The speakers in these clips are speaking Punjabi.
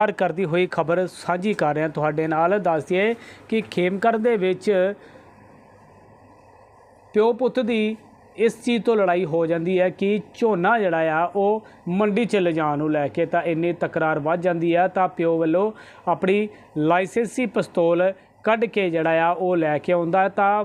ਪਰ ਕਰਦੀ ਹੋਈ ਖਬਰ ਸਾਂਝੀ ਕਰ ਰਿਹਾ। ਤੁਹਾਡੇ ਨਾਲ ਦੱਸ ਦਈਏ ਕਿ ਖੇਮਕਰ ਦੇ ਵਿੱਚ ਪਿਓ ਪੁੱਤ ਦੀ ਇਸ ਚੀਜ਼ ਤੋਂ ਲੜਾਈ ਹੋ ਜਾਂਦੀ ਹੈ ਕਿ ਝੋਨਾ ਜਿਹੜਾ ਆ, ਉਹ ਮੰਡੀ 'ਚ ਲਿਜਾਣ ਨੂੰ ਲੈ ਕੇ ਤਾਂ ਇੰਨੀ ਤਕਰਾਰ ਵੱਧ ਜਾਂਦੀ ਆ। ਤਾਂ ਪਿਓ ਵੱਲੋਂ ਆਪਣੀ ਲਾਇਸੈਂਸੀ ਪਿਸਤੌਲ ਕੱਢ ਕੇ ਜਿਹੜਾ ਆ ਉਹ ਲੈ ਕੇ ਆਉਂਦਾ ਤਾਂ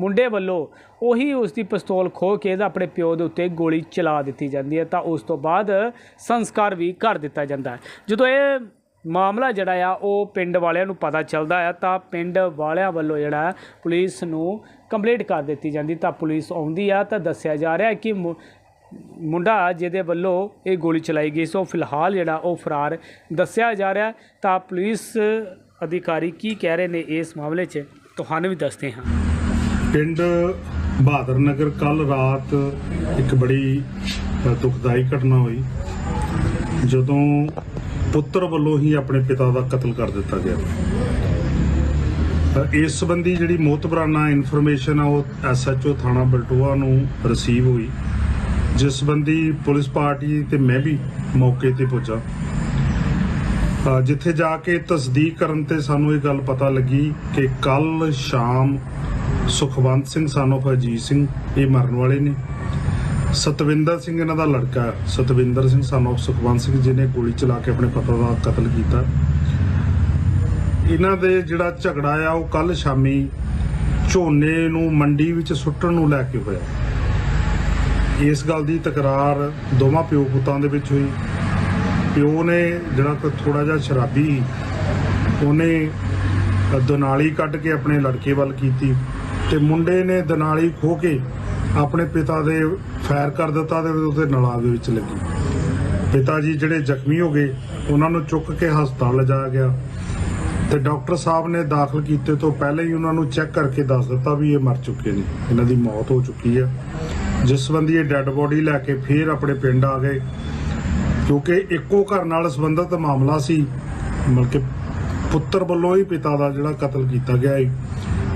ਮੁੰਡੇ ਵੱਲੋਂ ਉਹੀ ਉਸ ਦੀ ਪਿਸਤੌਲ ਖੋਹ ਕੇ ਤਾਂ ਆਪਣੇ ਪਿਓ ਦੇ ਉੱਤੇ ਗੋਲੀ ਚਲਾ ਦਿੱਤੀ ਜਾਂਦੀ ਹੈ। ਤਾਂ ਉਸ ਤੋਂ ਬਾਅਦ ਸੰਸਕਾਰ ਵੀ ਕਰ ਦਿੱਤਾ ਜਾਂਦਾ ਹੈ। ਜਦੋਂ ਇਹ ਮਾਮਲਾ ਜਿਹੜਾ ਆ, ਉਹ ਪਿੰਡ ਵਾਲਿਆਂ ਨੂੰ ਪਤਾ ਚੱਲਦਾ ਆ ਤਾਂ ਪਿੰਡ ਵਾਲਿਆਂ ਵੱਲੋਂ ਜਿਹੜਾ ਪੁਲਿਸ ਨੂੰ ਕੰਪਲੇਂਟ ਕਰ ਦਿੱਤੀ ਜਾਂਦੀ। ਤਾਂ ਪੁਲਿਸ ਆਉਂਦੀ ਆ ਤਾਂ ਦੱਸਿਆ ਜਾ ਰਿਹਾ ਕਿ ਮੁੰਡਾ ਜਿਹਦੇ ਵੱਲੋਂ ਇਹ ਗੋਲੀ ਚਲਾਈ ਗਈ ਸੋ ਫਿਲਹਾਲ ਜਿਹੜਾ ਉਹ ਫਰਾਰ ਦੱਸਿਆ ਜਾ ਰਿਹਾ ਤਾਂ ਪੁਲਿਸ ਅਧਿਕਾਰੀ ਕੀ ਕਹਿ ਰਹੇ ਨੇ ਇਸ ਮਾਮਲੇ 'ਚ? ਤੁਹਾਨੂੰ ਵੀ ਦੱਸਦੇ ਹਾਂ। ਪਿੰਡ ਬਹਾਦਰ ਨਗਰ ਕੱਲ ਰਾਤ ਇੱਕ ਬੜੀ ਅ, ਦੁਖਦਾਈ ਘਟਨਾ ਹੋਈ ਜਦੋਂ ਪੁੱਤਰ ਵੱਲੋਂ ਹੀ ਆਪਣੇ ਪਿਤਾ ਦਾ ਕਤਲ ਕਰ ਦਿੱਤਾ ਗਿਆ। ਇਸ ਸੰਬੰਧੀ ਜਿਹੜੀ ਮੋਤਬਰਾਨਾ ਇਨਫੋਰਮੇਸ਼ਨ ਆ ਉਹ ਐਸਐਚਓ ਥਾਣਾ ਬਲਟੋਆ ਨੂੰ ਰਿਸੀਵ ਹੋਈ ਜਿਸ ਸੰਬੰਧੀ ਪੁਲਿਸ ਪਾਰਟੀ ਤੇ ਮੈਂ ਵੀ ਮੌਕੇ ਤੇ ਪਹੁੰਚਾ ਜਿੱਥੇ ਜਾ ਕੇ ਤਸਦੀਕ ਕਰਨ ਤੇ ਸਾਨੂੰ ਇਹ ਗੱਲ ਪਤਾ ਲੱਗੀ ਕਿ ਕੱਲ ਸ਼ਾਮ ਸੁਖਵੰਤ ਸਿੰਘ ਸਾਨੋਫ ਅਜੀਤ ਸਿੰਘ, ਇਹ ਮਰਨ ਵਾਲੇ ਨੇ। ਸਤਵਿੰਦਰ ਸਿੰਘ ਇਹਨਾਂ ਦਾ ਲੜਕਾ ਸਤਵਿੰਦਰ ਸਿੰਘ ਸਾਨੋਫ ਸੁਖਵੰਤ ਸਿੰਘ ਜਿਹਨੇ ਗੋਲੀ ਚਲਾ ਕੇ ਆਪਣੇ ਪਤਾ ਦਾ ਕਤਲ ਕੀਤਾ। ਇਹਨਾਂ ਦੇ ਜਿਹੜਾ ਝਗੜਾ ਆ, ਉਹ ਕੱਲ ਸ਼ਾਮੀ ਝੋਨੇ ਨੂੰ ਮੰਡੀ ਵਿੱਚ ਸੁੱਟਣ ਨੂੰ ਲੈ ਕੇ ਹੋਇਆ। ਇਸ ਗੱਲ ਦੀ ਤਕਰਾਰ ਦੋਵਾਂ ਪਿਓ ਪੁੱਤਾਂ ਦੇ ਵਿੱਚ ਹੋਈ। ਪਿਓ ਨੇ ਜਿਹੜਾ ਕਿ ਥੋੜਾ ਜਿਹਾ ਸ਼ਰਾਬੀ ਸੀ, ਉਹਨੇ ਦਨਾਲੀ ਕੱਢ ਕੇ ਆਪਣੇ ਲੜਕੇ ਵੱਲ ਕੀਤੀ ਤੇ ਮੁੰਡੇ ਨੇ ਦਨਾਲੀ ਖੋ ਕੇ ਆਪਣੇ ਪਿਤਾ ਦੇ ਫਾਇਰ ਕਰ ਦਿੱਤਾ ਤੇ ਉਹਦੇ ਨਲਾ ਦੇ ਵਿੱਚ ਲੱਗੀ। ਪਿਤਾ ਜੀ ਜਿਹੜੇ ਜ਼ਖਮੀ ਹੋ ਗਏ ਉਹਨਾਂ ਨੂੰ ਚੁੱਕ ਕੇ ਹਸਪਤਾਲ ਲਿਜਾਇਆ ਗਿਆ ਤੇ ਡਾਕਟਰ ਸਾਹਿਬ ਨੇ ਦਾਖਲ ਕੀਤੇ ਤੋਂ ਪਹਿਲਾਂ ਹੀ ਉਹਨਾਂ ਨੂੰ ਚੈੱਕ ਕਰਕੇ ਦੱਸ ਦਿੱਤਾ ਵੀ ਇਹ ਮਰ ਚੁੱਕੇ ਨੇ ਇਹਨਾਂ ਦੀ ਮੌਤ ਹੋ ਚੁੱਕੀ ਹੈ। ਜਿਸ ਸੰਬੰਧੀ ਇਹ ਡੈੱਡ ਬੋਡੀ ਲੈ ਕੇ ਫੇਰ ਆਪਣੇ ਪਿੰਡ ਆ ਗਏ। ਕਿਉਂਕਿ ਇੱਕੋ ਘਰ ਨਾਲ ਸੰਬੰਧਿਤ ਮਾਮਲਾ ਸੀ ਮਤਲਬ ਪੁੱਤਰ ਵੱਲੋਂ ਹੀ ਪਿਤਾ ਦਾ ਜਿਹੜਾ ਕਤਲ ਕੀਤਾ ਗਿਆ ਹੈ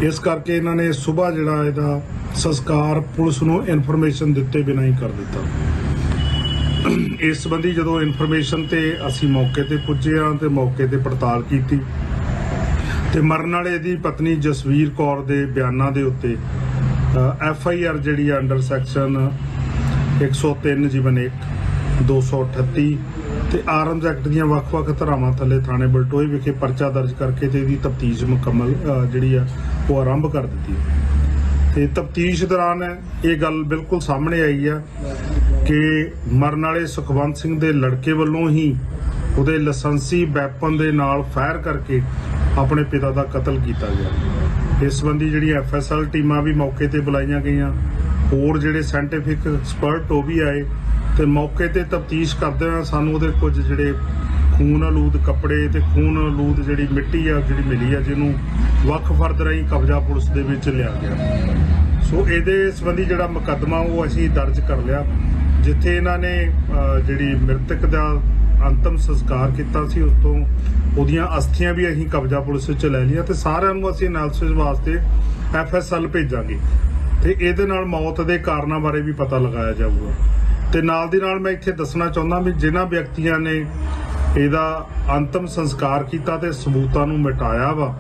ਇਸ ਕਰਕੇ ਇਹਨਾਂ ਨੇ ਸਵੇਰ ਜਿਹੜਾ ਇਹਦਾ ਸੰਸਕਾਰ ਪੁਲਿਸ ਨੂੰ ਇਨਫੋਰਮੇਸ਼ਨ ਦਿੱਤੇ ਬਿਨਾਂ ਹੀ ਕਰ ਦਿੱਤਾ। ਇਸ ਸੰਬੰਧੀ ਜਦੋਂ ਇਨਫੋਰਮੇਸ਼ਨ ਤੇ ਅਸੀਂ ਮੌਕੇ ਤੇ ਪੁੱਜੇ ਹਾਂ ਤੇ ਮੌਕੇ ਤੇ ਪੜਤਾਲ ਕੀਤੀ ਤੇ ਮਰਨ ਵਾਲੇ ਦੀ ਪਤਨੀ ਜਸਵੀਰ ਕੌਰ ਦੇ ਬਿਆਨਾਂ ਦੇ ਉੱਤੇ ਐਫ ਆਈ ਆਰ ਜਿਹੜੀ ਆ ਅੰਡਰ ਸੈਕਸ਼ਨ 103 ਜੀਵਨ 1 238 ਤੇ ਆਰਮਜ਼ ਐਕਟ ਦੀਆਂ ਵੱਖ-ਵੱਖ ਧਾਰਾਵਾਂ ਥੱਲੇ ਥਾਣੇ ਬਲਟੋਏ ਵਿਖੇ ਪਰਚਾ ਦਰਜ ਕਰਕੇ ਤੇ ਇਹਦੀ ਤਫਤੀਸ਼ ਮੁਕੰਮਲ ਜਿਹੜੀ ਆ, ਉਹ ਆਰੰਭ ਕਰ ਦਿੱਤੀ ਤੇ ਤਫਤੀਸ਼ ਦੌਰਾਨ ਇਹ ਗੱਲ ਬਿਲਕੁਲ ਸਾਹਮਣੇ ਆਈ ਆ ਕਿ ਮਰਨ ਵਾਲੇ ਸੁਖਵੰਤ ਸਿੰਘ ਦੇ ਲੜਕੇ ਵੱਲੋਂ ਹੀ ਉਹਦੇ ਲਾਇਸੈਂਸੀ ਵੈਪਨ ਦੇ ਨਾਲ ਫਾਇਰ ਕਰਕੇ ਆਪਣੇ ਪਿਤਾ ਦਾ ਕਤਲ ਕੀਤਾ ਗਿਆ। ਇਸ ਸੰਬੰਧੀ ਜਿਹੜੀ ਐਫਐਸਐਲ ਟੀਮਾਂ ਵੀ ਮੌਕੇ ਤੇ ਬੁਲਾਈਆਂ ਗਈਆਂ। ਹੋਰ ਜਿਹੜੇ ਸਾਇੰਟੀਫਿਕ ਐਕਸਪਰਟ ਉਹ ਵੀ ਆਏ। ਤੇ ਮੌਕੇ ਤੇ ਤਫਤੀਸ਼ ਕਰਦੇ ਹੋਏ ਸਾਨੂੰ ਉਹਦੇ ਕੁਝ ਜਿਹੜੇ ਖੂਨ ਆਲੂਦ ਕੱਪੜੇ ਤੇ ਖੂਨ ਆਲੂਦ ਜਿਹੜੀ ਮਿੱਟੀ ਆ, ਜਿਹੜੀ ਮਿਲੀ ਆ, ਜਿਹਨੂੰ ਵੱਖ ਫਰਦ ਰਾਹੀਂ ਕਬਜ਼ਾ ਪੁਲਿਸ ਦੇ ਵਿੱਚ ਲਿਆ ਗਿਆ। ਸੋ ਇਹਦੇ ਸੰਬੰਧੀ ਜਿਹੜਾ ਮੁਕੱਦਮਾ ਉਹ ਅਸੀਂ ਦਰਜ ਕਰ ਲਿਆ, ਜਿੱਥੇ ਇਹਨਾਂ ਨੇ ਜਿਹੜੀ ਮ੍ਰਿਤਕ ਦਾ ਅੰਤਮ ਸੰਸਕਾਰ ਕੀਤਾ ਸੀ, ਉਸ ਤੋਂ ਉਹਦੀਆਂ ਅਸਥੀਆਂ ਵੀ ਅਸੀਂ ਕਬਜ਼ਾ ਪੁਲਿਸ ਵਿੱਚ ਲੈ ਲਈਆਂ ਤੇ ਸਾਰਿਆਂ ਨੂੰ ਅਸੀਂ ਐਨਾਲਿਸਿਸ ਵਾਸਤੇ ਐਫਐਸਐਲ ਭੇਜਾਂਗੇ। ਤੇ ਇਹਦੇ ਨਾਲ ਮੌਤ ਦੇ ਕਾਰਨਾਂ ਬਾਰੇ ਵੀ ਪਤਾ ਲਗਾਇਆ ਜਾਊਗਾ। ਤੇ ਨਾਲ ਦੀ ਨਾਲ ਮੈਂ ਇੱਥੇ ਦੱਸਣਾ ਚਾਹੁੰਦਾ ਵੀ ਜਿਨ੍ਹਾਂ ਵਿਅਕਤੀਆਂ ਨੇ ਇਹਦਾ ਅੰਤਮ ਸੰਸਕਾਰ ਕੀਤਾ ਤੇ ਸਬੂਤਾਂ ਨੂੰ ਮਿਟਾਇਆ ਵਾ,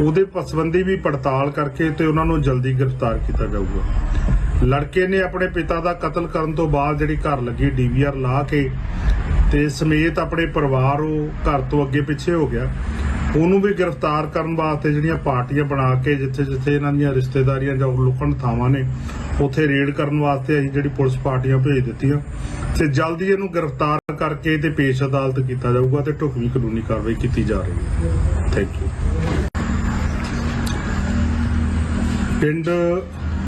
ਉਹਦੇ ਪਸਵੰਦੀ ਵੀ ਪੜਤਾਲ ਕਰਕੇ ਤੇ ਉਹਨਾਂ ਨੂੰ ਜਲਦੀ ਗ੍ਰਿਫਤਾਰ ਕੀਤਾ ਜਾਊਗਾ। ਲੜਕੇ ਨੇ ਆਪਣੇ ਪਿਤਾ ਦਾ ਕਤਲ ਕਰਨ ਤੋਂ ਬਾਅਦ ਜਿਹੜੀ ਘਰ ਲੱਗੀ ਡੀਵੀਆਰ ਲਾ ਕੇ ਤੇ ਸਮੇਤ ਆਪਣੇ ਪਰਿਵਾਰ ਉਹ ਘਰ ਤੋਂ ਅੱਗੇ ਪਿੱਛੇ ਹੋ ਗਿਆ। ਉਹਨੂੰ ਵੀ ਗ੍ਰਿਫਤਾਰ ਕਰਨ ਵਾਸਤੇ ਜਿਹੜੀਆਂ ਪਾਰਟੀਆਂ ਬਣਾ ਕੇ ਜਿੱਥੇ ਜਿੱਥੇ ਇਹਨਾਂ ਦੀਆਂ ਰਿਸ਼ਤੇਦਾਰੀਆਂ ਜਾਂ ਲੁਕਣ ਥਾਵਾਂ ਨੇ ਉੱਥੇ ਰੇਡ ਕਰਨ ਵਾਸਤੇ ਅਸੀਂ ਜਿਹੜੀ ਪੁਲਿਸ ਪਾਰਟੀਆਂ ਭੇਜ ਦਿੱਤੀਆਂ ਤੇ ਜਲਦੀ ਇਹਨੂੰ ਗ੍ਰਿਫਤਾਰ ਕਰਕੇ ਤੇ ਪੇਸ਼ ਅਦਾਲਤ ਕੀਤਾ ਜਾਊਗਾ ਤੇ ਢੁਕਵੀਂ ਕਾਨੂੰਨੀ ਕਾਰਵਾਈ ਕੀਤੀ ਜਾ ਰਹੀ ਹੈ। ਥੈਂਕ ਯੂ ਪਿੰਡ